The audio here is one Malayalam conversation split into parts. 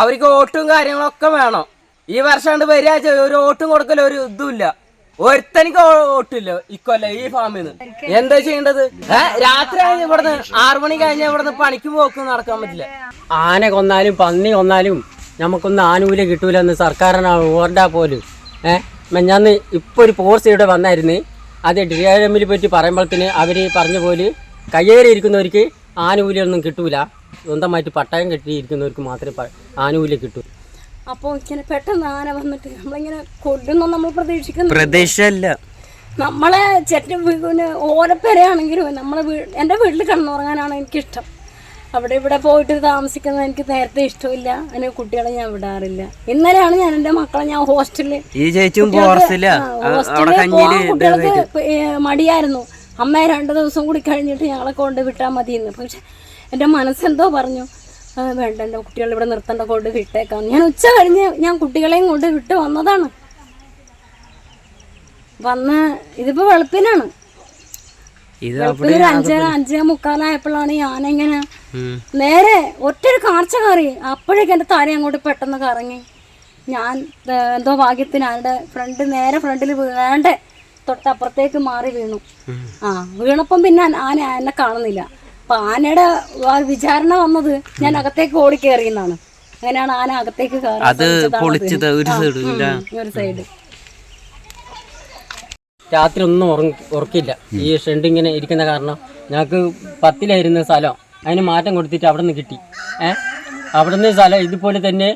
അവർക്ക് വോട്ടും കാര്യങ്ങളൊക്കെ വേണം. ഈ വർഷം കൊണ്ട് വരിക ഒരു വോട്ടും കൊടുക്കല ഒരു ഇതുമില്ല. ഒരുത്തനിക്ക് വോട്ടില്ല ഇക്കൊല്ല ഈ ഫാമിൽ നിന്ന് എന്താ ചെയ്യേണ്ടത്? രാത്രി കഴിഞ്ഞ് ഇവിടുന്ന് ആറു മണി കഴിഞ്ഞ ഇവിടുന്ന് പണിക്ക് പോക്ക് നടക്കാൻ പറ്റില്ല. ആന കൊന്നാലും പന്നി കൊന്നാലും നമുക്കൊന്നും കിട്ടൂല എന്ന് സർക്കാരിനാണ് ഓർഡാ പോലും. ഏഹ് മെഞ്ഞാന്ന് ഇപ്പോൾ ഒരു പോസ്റ്റ് ഇവിടെ വന്നായിരുന്നു. അത് ഡിആർഎമ്മിൽ പറ്റി പറയുമ്പോഴത്തേന് അവർ പറഞ്ഞ പോലെ കയ്യേറി ഇരിക്കുന്നവർക്ക് ആനുകൂല്യമൊന്നും കിട്ടൂല. സ്വന്തമായിട്ട് പട്ടയം കെട്ടിയിരിക്കുന്നവർക്ക് മാത്രമേ ആനുകൂല്യം കിട്ടൂ. അപ്പോൾ ഇങ്ങനെ പെട്ടെന്ന് ആന വന്നിട്ട് നമ്മളിങ്ങനെ കൊല്ലുന്നു നമ്മൾ പ്രതീക്ഷിക്കുന്നു പ്രതീക്ഷയല്ല. നമ്മളെ ചെറ്റ പിന്നെ ഓരപ്പേരയാണെങ്കിലും നമ്മളെ വീ എന്റെ വീട്ടിൽ കിടന്നുറങ്ങാനാണ് എനിക്കിഷ്ടം. അവിടെ ഇവിടെ പോയിട്ട് താമസിക്കുന്നത് എനിക്ക് നേരത്തെ ഇഷ്ടമില്ല. അതിന് കുട്ടികളെ ഞാൻ വിടാറില്ല. ഇന്നലെയാണ് ഞാൻ എന്റെ മക്കളെ ഞാൻ ഹോസ്റ്റലിൽ ഈ ചേച്ചിയും പോർസില്ല ഹോസ്റ്റലിൽ കുട്ടികൾക്ക് മടിയായിരുന്നു. അമ്മ രണ്ട് ദിവസം കൂടി കഴിഞ്ഞിട്ട് ഞങ്ങളെ കൊണ്ട് വിട്ടാൽ മതിയെന്ന്. പക്ഷെ എന്റെ മനസ്സെന്തോ പറഞ്ഞു വേണ്ട എന്റെ കുട്ടികളെ ഇവിടെ നിർത്തേണ്ട കൊണ്ട് വിട്ടേക്കാം. ഞാൻ ഉച്ച കഴിഞ്ഞ് ഞാൻ കുട്ടികളെയും കൊണ്ട് വിട്ട് വന്നതാണ്. വന്ന് ഇതിപ്പോ വെളുപ്പിനാണ്. ഒരു അഞ്ചര അഞ്ചേ മുക്കാലായപ്പോഴാണ് ഞാൻ ഇങ്ങനെ നേരെ ഒറ്റൊരു കാർച്ച കയറി. അപ്പോഴേക്കും എന്റെ താരം അങ്ങോട്ട് പെട്ടെന്ന് കറങ്ങി. ഞാൻ എന്തോ ഭാഗ്യത്തിന് ആരുടെ ഫ്രണ്ട് നേരെ ഫ്രണ്ടിൽ വീഴാണ്ട് തൊട്ടപ്പുറത്തേക്ക് മാറി വീണു. ആ വീണപ്പം പിന്നെ ആന എന്നെ കാണുന്നില്ല. അപ്പൊ ആനയുടെ വിചാരണ വന്നത് ഞാൻ അകത്തേക്ക് ഓടിക്കേറിയെന്നാണ്. അങ്ങനെയാണ് ആന അകത്തേക്ക് കയറി അത് പൊളിച്ചത് ഒരു സൈഡ് ഒരു സൈഡ് രാത്രി ഒന്നും ഉറക്കില്ല ഈ ഷെഡ് ഇങ്ങനെ ഇരിക്കുന്ന കാരണം ഞങ്ങൾക്ക് പത്തിലായിരുന്ന സ്ഥലം. അതിന് മാറ്റം കൊടുത്തിട്ട് അവിടെ നിന്ന് കിട്ടി. ഏഹ് അവിടെ നിന്ന് സ്ഥലം ഇതുപോലെ തന്നെ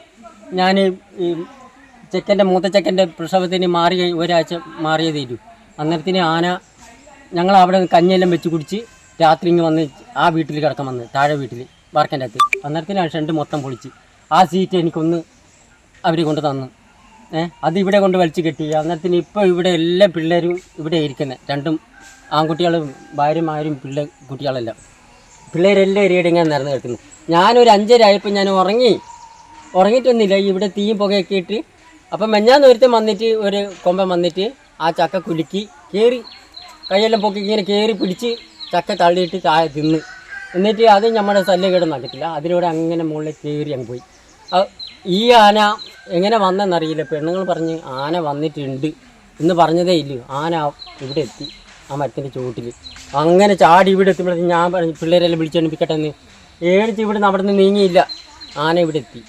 ഞാൻ ഈ ചെക്കന്റെ മൂത്ത ചെക്കന്റെ പ്രസവത്തിന് മാറി ഒരാഴ്ച മാറിയതേ ഇല്ലൂ അന്നേരത്തിന് ആന ഞങ്ങൾ അവിടെ കഞ്ഞെല്ലാം വെച്ച് കുടിച്ച് രാത്രി ഇങ്ങ് വന്ന് ആ വീട്ടിൽ കിടക്കാൻ വന്ന് താഴെ വീട്ടിൽ വാർക്കന്റെ അകത്ത്. അന്നേരത്തിന് ആ ഷെഡ് മൊത്തം പൊളിച്ച് ആ സീറ്റ് എനിക്കൊന്ന് അവർ കൊണ്ട് തന്നു. ഏഹ് അത് ഇവിടെ കൊണ്ട് വലിച്ചു കെട്ടി. അന്നേരത്തിന് ഇപ്പോൾ ഇവിടെ എല്ലാ പിള്ളേരും ഇവിടെ ഇരിക്കുന്നത് രണ്ടും ആൺകുട്ടികളും ഭാര്യമാരും പിള്ളേ കുട്ടികളെല്ലാം. പിള്ളേരെല്ലാം ഇവിടെ ഇങ്ങനെ നിറഞ്ഞു കിടക്കുന്നു. ഞാനൊരു അഞ്ചര ആയപ്പോൾ ഞാൻ ഉറങ്ങി. ഉറങ്ങിയിട്ടൊന്നുമില്ല. ഇവിടെ തീയും പുകയൊക്കെ ഇട്ട്. അപ്പം മെഞ്ഞാന്ന് ഒരുത്തം വന്നിട്ട് ഒരു കൊമ്പം വന്നിട്ട് ആ ചക്ക കുലുക്കി കയറി കൈയെല്ലാം പൊക്കി ഇങ്ങനെ കയറി പിടിച്ച് ചക്ക തള്ളിയിട്ട് ചായ തിന്ന്. എന്നിട്ട് അത് നമ്മുടെ ശല്യം കേട് നടക്കത്തില്ല അതിലൂടെ അങ്ങനെ മുകളിൽ കയറി അങ്ങ് പോയി. ഈ ആന എങ്ങനെ വന്നെന്നറിയില്ല. പെണ്ണുങ്ങൾ പറഞ്ഞ് ആന വന്നിട്ടുണ്ട് എന്ന് പറഞ്ഞതേ ഇല്ല. ആന ഇവിടെ എത്തി ആ മരത്തിന്റെ ചുവട്ടിൽ. അങ്ങനെ ചാടി ഇവിടെ എത്തുമ്പോഴത്തേക്ക് ഞാൻ പറഞ്ഞു പിള്ളേരെല്ലാം വിളിച്ചെണിപ്പിക്കട്ടെ എന്ന്. ഏടിച്ച് ഇവിടെ നിന്ന് അവിടെ നിന്ന് നീങ്ങിയില്ല. ആന ഇവിടെ എത്തി.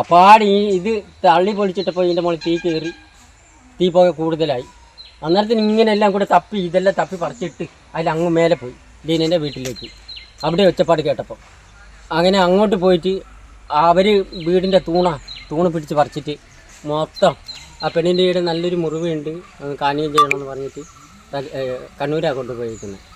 അപ്പാട് ഇത് തള്ളി പൊളിച്ചിട്ടപ്പോൾ ഇതിന്റെ മുകളിൽ തീ കയറി തീ പോക കൂടുതലായി. അന്നേരത്തിന് ഇങ്ങനെ എല്ലാം കൂടെ തപ്പി ഇതെല്ലാം തപ്പി പറിച്ചിട്ട് അതിൽ അങ്ങ് മേലെ പോയി ലീനന്റെ വീട്ടിലേക്ക്. അവിടെ ഒച്ചപ്പാട് കേട്ടപ്പോൾ അങ്ങനെ അങ്ങോട്ട് പോയിട്ട് അവർ വീടിന്റെ തൂണ തൂണ് പിടിച്ച് പറിച്ചിട്ട് മൊത്തം ആ പെണ്ണിന്റെ വീട് നല്ലൊരു മുറിവുണ്ട് കാനീയം ചെയ്യണമെന്ന് പറഞ്ഞിട്ട് കണ്ണൂരാണ് കൊണ്ടുപോയിരിക്കുന്നത്